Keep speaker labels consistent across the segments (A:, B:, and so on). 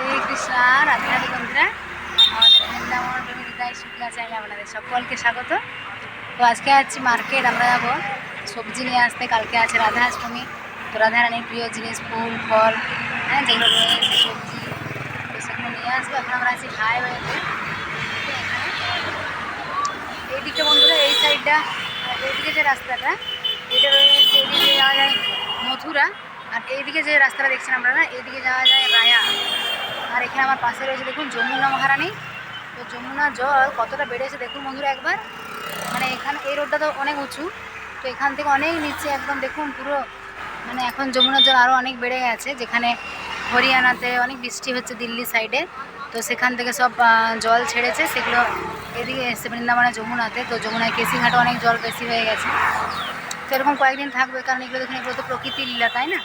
A: হরে কৃষ্ণ, রাধে রাধে বন্ধুরা। আমাদের আপনাদের সকলকে স্বাগত। তো আজকে আছি মার্কেট, আমরা যাব সবজি নিয়ে আসতে। কালকে আছে রাধাষ্টমী। তো রাধারানীর প্রিয় জিনিস ফুল, ফল হ্যাঁ যেগুলো রয়েছে, সবজি, তো সেগুলো নিয়ে আসব। এখন আমরা আছি হাইওয়েতে। এইদিকে বন্ধুরা, এই সাইডটা এইদিকে যে রাস্তাটা, এটা রয়েছে এইদিকে যাওয়া যায় মথুরা। আর এইদিকে যে রাস্তাটা দেখছেন আপনারা, এইদিকে যাওয়া যায় রায়া। আর এখানে আমার পাশে রয়েছে দেখুন যমুনা মহারানী। তো যমুনা জল কতটা বেড়েছে দেখুন বন্ধুরা একবার। মানে এখানে, এই রোডটা তো অনেক উঁচু। তো এখান থেকে অনেক নিচে একদম দেখুন পুরো মানে এখন যমুনার জল আরও অনেক বেড়ে গেছে। যেখানে হরিয়ানাতে অনেক বৃষ্টি হচ্ছে দিল্লি সাইডে তো সেখান থেকে সব জল ছেড়েছে। সেগুলো এদিকে এসছে বৃন্দাবনে যমুনাতে। তো যমুনায় কেসিঘাটে অনেক জল বেশি হয়ে গেছে। তো এরকম কয়েকদিন থাকবে, কারণ এগুলো দেখুন, এগুলো তো প্রকৃতির লীলা, তাই না?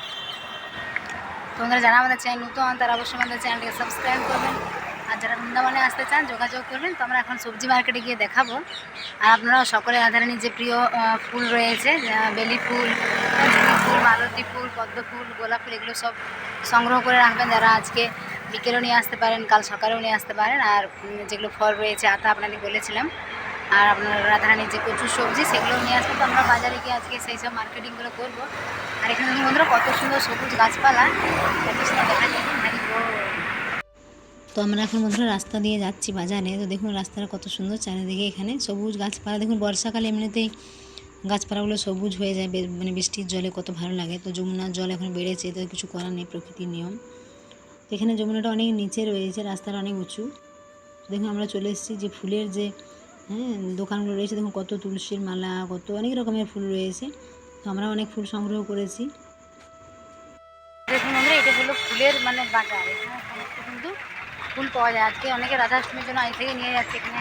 A: তোমরা যারা আমাদের চ্যানেল নতুন, তারা অবশ্যই আমাদের চ্যানেলটিকে সাবস্ক্রাইব করবেন। আর যারা বৃন্দাবনে আসতে চান, যোগাযোগ করবেন। তো আমরা এখন সবজি মার্কেটে গিয়ে দেখাবো। আর আপনারাও সকলে রাধারানীর যে প্রিয় ফুল রয়েছে বেলি ফুল ফুল, মালতী ফুল, পদ্ম ফুল, গোলাপ ফুল, এগুলো সব সংগ্রহ করে রাখবেন। যারা আজকে বিকেলেও নিয়ে আসতে পারেন, কাল সকালেও নিয়ে আসতে পারেন। আর যেগুলো ফল রয়েছে, আতা আপনাদের বলেছিলাম। আর আপনার রাধারানীর যে প্রচুর সবজি সেগুলো নিয়ে আসবেন তো আমরা বাজারে গিয়ে আজকে সেই সব মার্কেটিংগুলো করব। আর এখানে দেখুন বন্ধুরা, কত সুন্দর সবুজ গাছপালা। কত সুন্দর দেখা যায় বল।
B: তো আমরা এখন বন্ধুরা রাস্তা দিয়ে যাচ্ছি বাজারে। তো দেখুন রাস্তাটা কত সুন্দর, চারিদিকে এখানে সবুজ গাছপালা। দেখুন বর্ষাকালে এমনিতেই গাছপালাগুলো সবুজ হয়ে যায় মানে বৃষ্টির জলে কত ভালো লাগে। তো যমুনার জল এখন বেড়েছে, তো কিছু করার নেই, প্রকৃতির নিয়ম। তো এখানে যমুনাটা অনেক নিচে রয়েছে, রাস্তাটা অনেক উঁচু। দেখুন আমরা চলে এসেছি যে ফুলের যে হ্যাঁ দোকানগুলো রয়েছে, দেখুন কত তুলসীর মালা, কত অনেক রকমের ফুল রয়েছে। তো আমরা অনেক ফুল সংগ্রহ করেছি।
A: দেখুন বন্ধুরা, এটা হলো ফুলের মানে বাজার। এখানে সমস্ত কিন্তু ফুল পাওয়া যায়। আজকে অনেকে রাধাষ্টমীর জন্য আজ থেকে নিয়ে যাচ্ছে। এখানে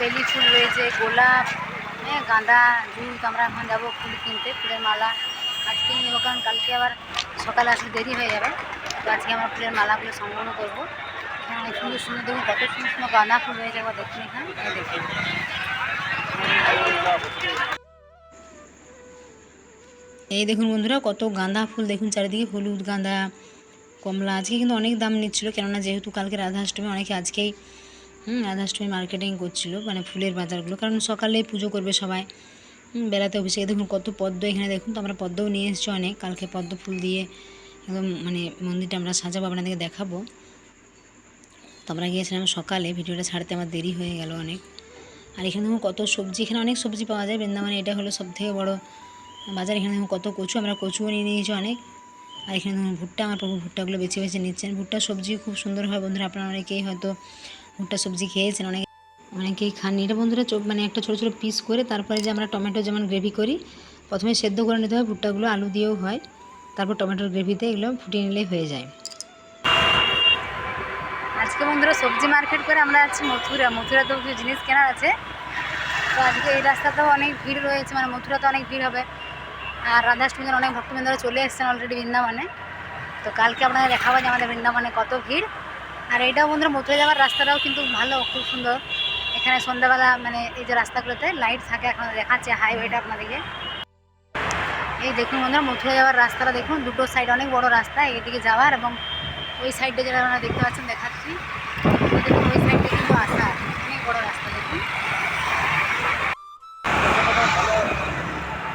A: বেলি ফুল রয়েছে, গোলাপ হ্যাঁ গাঁদা জুই তো আমরা এখন যাব ফুল কিনতে, ফুলের মালা। আজকে নিয়ে কারণ কালকে আবার সকালে আসলে দেরি হয়ে যাবে। তো আজকে আমরা ফুলের মালাগুলো সংগ্রহ করব। এই দেখুন।
B: বন্ধুরা, কত গাঁদা ফুল, দেখুন চারিদিকে হলুদ গাঁদা, কমলা, আজকে কিন্তু অনেক দাম নিচ্ছিল, কেননা যেহেতু কালকে রাধাষ্টমী, অনেকে আজকেই, হুম, রাধাষ্টমী মার্কেটিং করছিল মানে ফুলের বাজারগুলো, কারণ সকালে পুজো করবে সবাই বেলাতে অফিসে দেখুন কত পদ্ম এখানে, দেখুন তো আমরা পদ্মও নিয়ে এসেছি অনেক, কালকে পদ্ম ফুল দিয়ে, একদম মানে মন্দিরটা আমরা সাজাবো, আপনাদেরকে দেখাবো। তো আমরা গিয়েছিলাম সকালে, ভিডিওটা ছাড়তে আমার দেরি হয়ে গেল অনেক। আর এখানে দেখুন কত সবজি, এখানে অনেক সবজি পাওয়া যায় বৃন্দাবনে, এটা হলো সব থেকে বড়ো বাজার। এখানে দেখুন কত কচু, আমরা কচুও নিয়ে নিয়েছি অনেক। আর এখানে দেখুন ভুট্টা, আমার প্রভু ভুট্টাগুলো বেছে বেছে নিচ্ছেন। ভুট্টা সবজি খুব সুন্দর হয় বন্ধুরা, আপনারা অনেকেই হয়তো ভুট্টা সবজি খেয়েছেন, অনেক অনেকেই খাননি। এটা বন্ধুরা মানে একটা ছোটো ছোটো পিস করে তারপরে যে আমরা টমেটো যেমন গ্রেভি করি, প্রথমে সেদ্ধ করে নিতে হয়, ভুট্টাগুলো আলু দিয়েও হয়। তারপর টমেটোর গ্রেভিতে এগুলো ফুটিয়ে নিলেই হয়ে যায়।
A: আজকে বন্ধুরা সবজি মার্কেট করে আমরা আছি মথুরা। মথুরাতেও কিছু জিনিস কেনার আছে। তো আজকে এই রাস্তাতেও অনেক ভিড় রয়েছে মানে মথুরাতে অনেক ভিড় হবে। আর রাধাষ্টমীদের অনেক ভক্তবৃন্দরা চলে এসেছেন অলরেডি বৃন্দাবনে। তো কালকে আপনাদের দেখাবো যে আমাদের বৃন্দাবনে কত ভিড়। আর এইটাও বন্ধুরা মথুরা যাওয়ার রাস্তাটাও কিন্তু ভালো, খুব সুন্দর। এখানে সন্ধ্যাবেলা মানে এই যে রাস্তাগুলোতে লাইট থাকে, এখন দেখাচ্ছে হাইওয়েটা আপনাদেরকে। এই দেখুন বন্ধুরা, মথুরা যাওয়ার রাস্তাটা দেখুন। দুটো সাইড অনেক বড় রাস্তা, এইদিকে যাওয়ার এবং ওই সাইডে যেটা আপনারা দেখতে পাচ্ছেন, দেখাচ্ছি। বড় রাস্তা দেখুন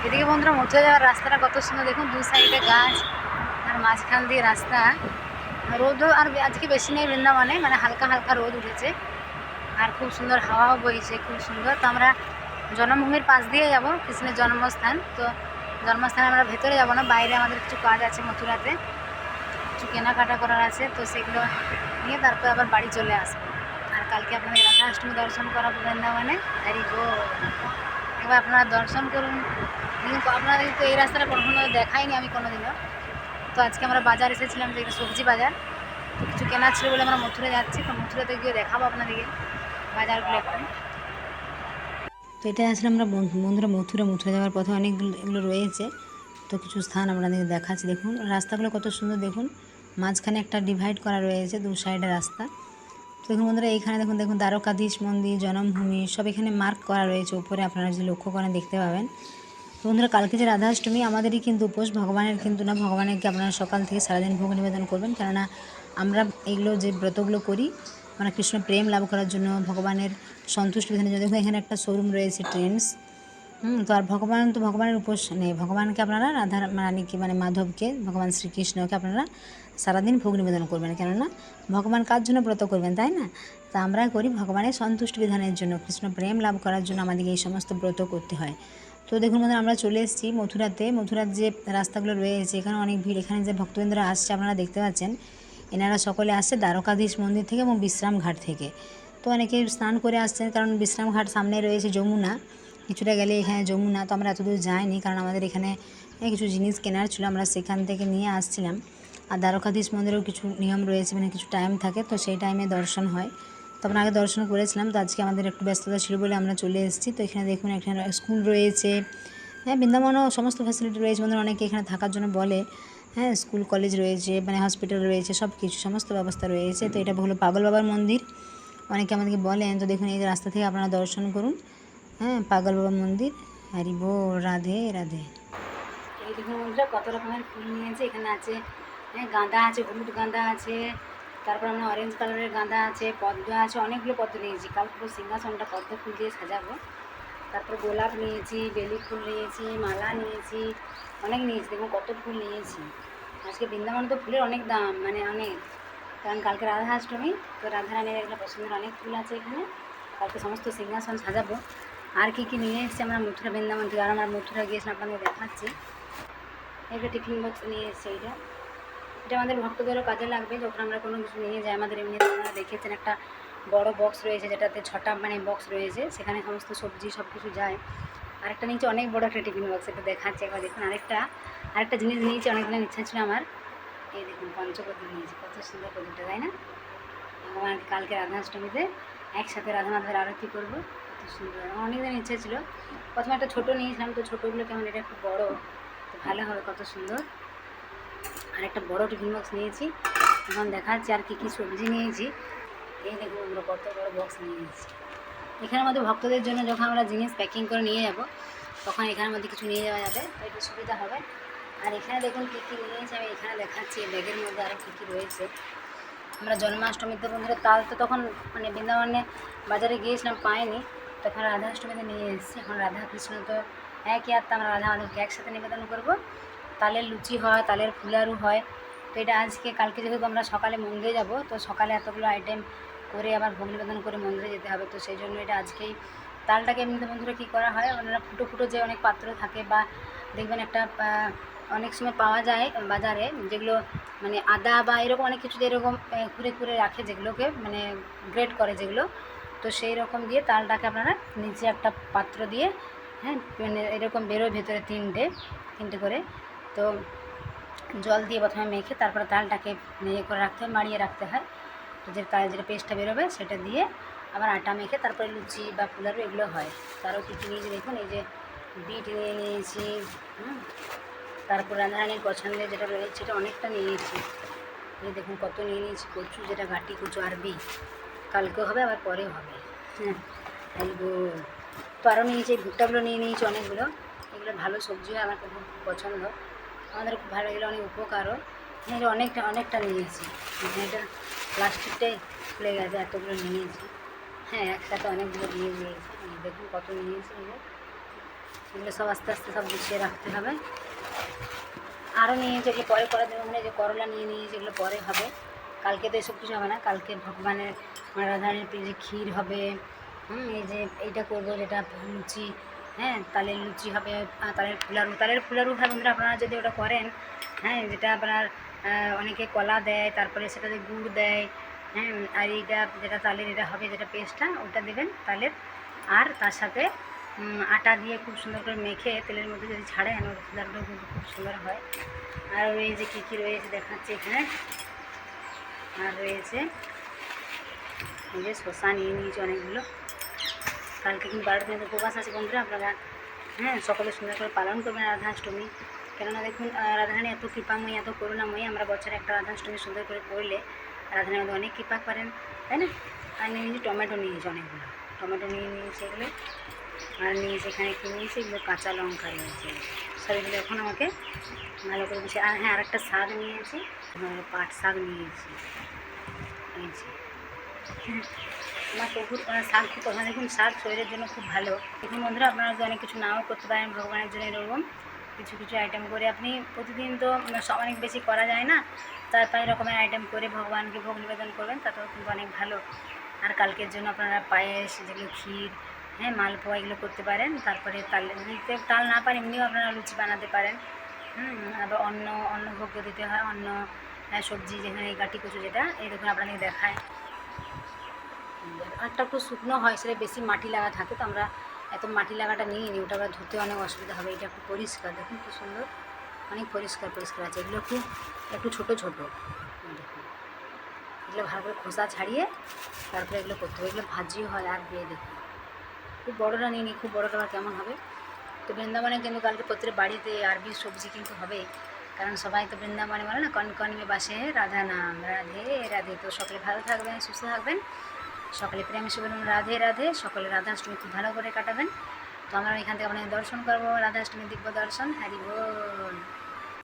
A: এদিকে বন্ধুরা মথুরা যাওয়ার রাস্তাটা কত সুন্দর। দেখুন, দুই সাইডে গাছ আর মাঝখান দিয়ে রাস্তা। রোদও আর আজকে বেশি নেই বৃন্দাবনে মানে হালকা হালকা রোদ উঠেছে। আর খুব সুন্দর হাওয়াও বইছে, খুব সুন্দর। তো আমরা জন্মভূমির পাশ দিয়ে যাব, কৃষ্ণের জন্মস্থান। তো জন্মস্থানে আমরা ভেতরে যাব না, বাইরে আমাদের কিছু কাজ আছে মথুরাতে। কিছু কেনাকাটা করার আছে, তো সেগুলো নিয়ে তারপর আবার বাড়ি চলে আসব। আর কালকে আপনাদের রাধাষ্টমী দর্শন করাবো বৃন্দাবনে। হ্যারি গো, এবার আপনারা দর্শন করুন। কিন্তু আপনাদের তো এই রাস্তাটা কখনো দেখাইনি আমি কোনোদিনও। তো আজকে আমরা বাজার এসেছিলাম, যে সবজি বাজার। তো কিছু কেনার ছিল বলে আমরা মথুরা যাচ্ছি, তো মথুরাতে গিয়ে দেখাবো আপনাদেরকে বাজারগুলো একটু
B: তো এটা আসলে আমরা বন্ধু- বন্ধুরা মথুরা মথুরা যাওয়ার পথে অনেকগুলো, এগুলো রয়েছে। তো কিছু স্থান আপনাদের দেখাচ্ছি, দেখুন। রাস্তাগুলো কত সুন্দর, দেখুন। মাঝখানে একটা ডিভাইড করা রয়েছে দু সাইডে রাস্তা। তো দেখুন বন্ধুরা, এইখানে দেখুন দেখুন দ্বারকাধীশ মন্দির, জনমভূমি, সব এখানে মার্ক করা রয়েছে উপরে, আপনারা যদি লক্ষ্য করেন দেখতে পাবেন। তো বন্ধুরা, কালকে যে রাধাষ্টমী, আমাদেরই কিন্তু উপোস, ভগবানের কিন্তু না ভগবানেরকে আপনারা সকাল থেকে সারাদিন ভোগ নিবেদন করবেন। কেননা আমরা এগুলো যে ব্রতগুলো করি মানে কৃষ্ণ প্রেম লাভ করার জন্য ভগবানের সন্তুষ্ট বিধানের জন্য, দেখুন এখানে একটা শোরুম রয়েছে ট্রেন্ডস হুম, তো আর ভগবান, তো ভগবানের উপোস নেই। ভগবানকে আপনারা রাধা রানীকে মানে মাধবকে, ভগবান শ্রীকৃষ্ণকে আপনারা সারাদিন ভোগ নিবেদন করবেন, কেননা ভগবান কার জন্য ব্রত করবেন, তাই না? তা আমরা করি ভগবানের সন্তুষ্ট বিধানের জন্য, কৃষ্ণ প্রেম লাভ করার জন্য আমাদেরকে এই সমস্ত ব্রত করতে হয়। তো দেখুন বন্ধুরা, আমরা চলে এসেছি মথুরাতে। মথুরার যে রাস্তাগুলো রয়েছে, এখানে অনেক ভিড়। এখানে যে ভক্তবৃন্দরা আসছে, আপনারা দেখতে পাচ্ছেন, এনারা সকলে আসছে দ্বারকাধীশ মন্দির থেকে এবং বিশ্রাম ঘাট থেকে। তো অনেকে স্নান করে আসছেন, কারণ বিশ্রাম ঘাট সামনে রয়েছে যমুনা। কিছুটা গেলে এখানে যমুনা, তো আমরা এতদূর যাইনি, কারণ আমাদের এখানে কিছু জিনিস কেনার ছিল, আমরা সেখান থেকে নিয়ে আসছিলাম। আর দ্বারকাধীশ মন্দিরেও কিছু নিয়ম রয়েছে মানে কিছু টাইম থাকে, তো সেই টাইমে দর্শন হয়। তো আমরা আগে দর্শন করেছিলাম, তো আজকে আমাদের একটু ব্যস্ততা ছিল বলে আমরা চলে এসেছি। তো এখানে দেখুন, এখানে স্কুল রয়েছে। হ্যাঁ বৃন্দাবনও সমস্ত ফ্যাসিলিটি রয়েছে, বন্ধুরা অনেকে এখানে থাকার জন্য বলে। হ্যাঁ স্কুল কলেজ রয়েছে মানে হসপিটাল রয়েছে সব কিছু সমস্ত ব্যবস্থা রয়েছে। তো এটা হলো পাগল বাবার মন্দির। অনেকে আমাদেরকে বলেন, তো দেখুন, এই রাস্তা থেকে আপনারা দর্শন করুন। হ্যাঁ পাগল বাবা মন্দির। হরি বল রাধে রাধে।
A: এই দেখুন বন্ধুরা, কত রকমের ফুল নিয়েছে। এখানে আছে হ্যাঁ গাঁদা আছে, হলুদ গাঁদা আছে, তারপর আমরা অরেঞ্জ কালারের গাঁদা আছে, পদ্ম আছে, অনেকগুলো পদ্ম নিয়েছি। কাল পুরো সিংহাসনটা পদ্ম ফুল দিয়ে সাজাবো। তারপর গোলাপ নিয়েছি, বেলি ফুল নিয়েছি, মালা নিয়েছি, অনেক নিয়েছি। দেখুন কত ফুল নিয়েছি। আজকে বৃন্দাবনে তো ফুলের অনেক দাম মানে অনেক। কারণ কালকে রাধাষ্টমী, তো রাধারানীর এগুলো পছন্দের অনেক ফুল আছে এখানে। কালকে সমস্ত সিংহাসন সাজাবো। আর কি কি নিয়ে এসেছি আমরা মথুরা বৃন্দাবন থেকে? আর আমরা মথুরা গিয়েছিলাম আপনাদের দেখাচ্ছি। একটা টিফিন বক্স নিয়ে এসেছি এইটা। এটা আমাদের ভক্তদেরও কাজে লাগবে যখন আমরা কোনো কিছু নিয়ে যাই। আমাদের এমনি আপনারা দেখেছেন একটা বড় বক্স রয়েছে যেটাতে ছটা মানে বক্স রয়েছে। সেখানে সমস্ত সবজি সব কিছু যায়। আরেকটা নিচে অনেক বড় একটা টিফিন বক্স এটা দেখাচ্ছে একবার দেখুন। আরেকটা আরেকটা জিনিস নিয়েছি, অনেক দিনের ইচ্ছা ছিল আমার। এই দেখুন পঞ্চপতি নিয়েছি। কত সুন্দর প্রদীপটা তাই না? আমার কালকে রাধাষ্টমীতে একসাথে রাধা মাধবের আরতি করব। কত সুন্দর। আমার অনেক দিন ইচ্ছে ছিল। প্রথমে একটা ছোটো নিয়েছিলাম, তো ছোটোগুলো কেমন, এটা একটু বড়, তো ভালো হবে, কত সুন্দর। আর একটা বড় টিফিন বক্স নিয়েছি। এখন দেখাচ্ছি আর কী কী সবজি নিয়েছি। এই দেখুন আমরা কত বড় বক্স নিয়েছি এখানের মধ্যে ভক্তদের জন্য যখন আমরা জিনিস প্যাকিং করে নিয়ে যাব, তখন এখানের মধ্যে কিছু নিয়ে যাওয়া যাবে একটু সুবিধা হবে। আর এখানে দেখুন কী কী নিয়েছি আমি এখানে দেখাচ্ছি ব্যাগের মধ্যে আরও কী কী রয়েছে। আমরা জন্মাষ্টমীতে বন্ধুরা তাল তো তখন মানে বৃন্দাবনে বাজারে গিয়েছিলাম, পাইনি। তখন রাধাষ্টমীতে নিয়ে এসেছি। এখন রাধা কৃষ্ণ তো একই আর আমরা রাধা মাধবকে একসাথে নিবেদন করব। তালের লুচি হয়, তালের ফুলারু হয়। তো এটা আজকে, কালকে যেহেতু আমরা সকালে মন্দিরে যাব, তো সকালে এতগুলো আইটেম করে আবার ভোগ নিবেদন করে মন্দিরে যেতে হবে। তো সেই জন্য এটা আজকেই। তালটাকে এমনিতে বন্ধুরা কী করা হয়? ওনারা ফুটো ফুটো যে অনেক পাত্র থাকে বা দেখবেন একটা অনেক সময় পাওয়া যায় বাজারে, যেগুলো মানে আদা বা এরকম অনেক কিছু এরকম খুঁড়ে খুঁড়ে রাখে, যেগুলোকে মানে গ্রেড করে যেগুলো। তো সেই রকম দিয়ে তালটাকে আপনারা নিচে একটা পাত্র দিয়ে হ্যাঁ মানে এরকম বেরোয় ভেতরে তিনটে তিনটে করে। তো জল দিয়ে প্রথমে মেখে তারপরে তালটাকে ইয়ে করে রাখতে হয়, মাড়িয়ে রাখতে হয়। যে তাল যেটা পেস্টটা বেরোবে সেটা দিয়ে আবার আটা মেখে তারপরে লুচি বা ফুলারু এগুলো হয়। তারও কী কী দেখুন, এই যে বিট নিয়ে নিয়েছি তারপর রান্নারানির পছন্দের যেটা রয়েছে সেটা অনেকটা নিয়ে নিয়েছি। এই দেখুন কত নিয়ে নিয়েছি, কচু যেটা ঘাটি কচু আরবি। কালকেও হবে, আবার পরেও হবে। হ্যাঁ তো আরও নিয়েছি ভুট্টাগুলো নিয়ে নিয়েছি অনেকগুলো। এগুলো ভালো সবজি হয়, আমার খুব পছন্দ। আমাদের খুব ভালো এগুলো অনেক উপকারও এটা অনেকটা অনেকটা নিয়েছি। এটা প্লাস্টিকটাই খুলে গেছে, এতগুলো নিয়েছি। হ্যাঁ একসাথে অনেকগুলো দিয়ে নিয়েছি দেখুন কত নিয়েছি এগুলো। এগুলো সব আস্তে আস্তে সব গুছিয়ে রাখতে হবে। আরও নিয়েছি, এগুলো পরে করা যাবে মানে যে করলা নিয়ে নিয়েছি, এগুলো পরে হবে। কালকে তো এসব কিছু হবে না, কালকে ভগবানের মা রাধারানীর যে ক্ষীর হবে। হুম, এই যে এইটা করব, যেটা লুচি হ্যাঁ তালের লুচি হবে তালের ফুলারু তালের ফুলারু হয় বন্ধুরা আপনারা যদি ওটা করেন হ্যাঁ যেটা আপনার অনেকে কলা দেয়, তারপরে সেটাতে গুড় দেয় হ্যাঁ আর এইটা যেটা তালের এটা হবে, যেটা পেস্টটা, ওটা দেবেন তালের। আর তার সাথে আটা দিয়ে খুব সুন্দর করে মেখে তেলের মধ্যে যদি ছাড়েন ওর ফুলারুটাও কিন্তু খুব সুন্দর হয়। আর এই যে কী কী রয়েছে দেখাচ্ছে এখানে? আর রয়েছে, এই যে শশা নিয়ে নিয়েছি অনেকগুলো। কালকে কিন্তু বারো দিনের উপবাস আছে বন্ধুরা, আপনারা হ্যাঁ সকলে সুন্দর করে পালন করবেন রাধাষ্টমী। কেননা দেখুন রাধারানী এত কৃপাময়ী, এত করুণাময়ী, আমরা বছরে একটা রাধাষ্টমী সুন্দর করে করলে রাধারানী আমাদের অনেক কৃপা করেন, তাই না? আর নিয়ে নিয়েছি টমেটো নিয়েছি অনেকগুলো। টমেটো নিয়ে নিয়েছি এগুলো, আর নিয়েছি এখানে কি নিয়েছি? এগুলো কাঁচা লঙ্কা নিয়েছি। সব এগুলো এখন আমাকে ভালো করে বসে আর হ্যাঁ আরেকটা শাক নিয়েছি, পাট শাক নিয়েছি। যে। আমার প্রভুর মানে শাক খুব পছন্দ দেখুন শাক শরীরের জন্য খুব ভালো। দেখুন বন্ধুরা, আপনারা অনেক কিছু নাও করতে পারেন, ভগবানের জন্য এরকম কিছু কিছু আইটেম করে। আপনি প্রতিদিন তো অনেক বেশি করা যায় না। চার পাঁচ রকমের আইটেম করে ভগবানকে ভোগ নিবেদন করবেন, তাতেও কিন্তু অনেক ভালো। আর কালকের জন্য আপনারা পায়েস যেগুলো ক্ষীর হ্যাঁ মালপোয়া এগুলো করতে পারেন। তারপরে তাল দিতে তাল না পারেন এমনিও আপনারা লুচি বানাতে পারেন। আবার অন্য অন্য ভোগ্য দিতে হয় অন্য সবজি, যেখানে গাটি কচু যেটা, এই দেখুন আপনাদের দেখায়। আরটা একটু শুকনো হয়, সেটা বেশি মাটি লাগা থাকে, তো আমরা এত মাটি লাগাটা নিয়ে নিই ওটা আবার ধুতে অনেক অসুবিধা হবে, এটা একটু পরিষ্কার, দেখুন কি সুন্দর, অনেক পরিষ্কার পরিষ্কার আছে, এগুলো একটু একটু ছোটো ছোটো এগুলো ভালো করে খোসা ছাড়িয়ে তারপরে এগুলো করতে হবে, এগুলো ভাজিও হয়, আর দিয়ে দেখুন। খুব বড়োটা নিয়ে নিই খুব বড়োটা কেমন হবে? তো বৃন্দাবনে কিন্তু কালকে প্রত্যেক বাড়িতে আরবি সবজি কিন্তু হবে, কারণ সবাই তো বৃন্দাবনে বলে না কন কনমে বাসে, রাধা নাম, রাধে রাধে, তো সকলে ভালো থাকবেন, সুস্থ থাকবেন। সকলে প্রেমে বলুন রাধে রাধে। সকলে রাধাষ্টমী খুব ভালো করে কাটাবেন। তো আমরা এখান থেকে আপনাদের দর্শন করব রাধাষ্টমী দিব্য দর্শন। হারি বল।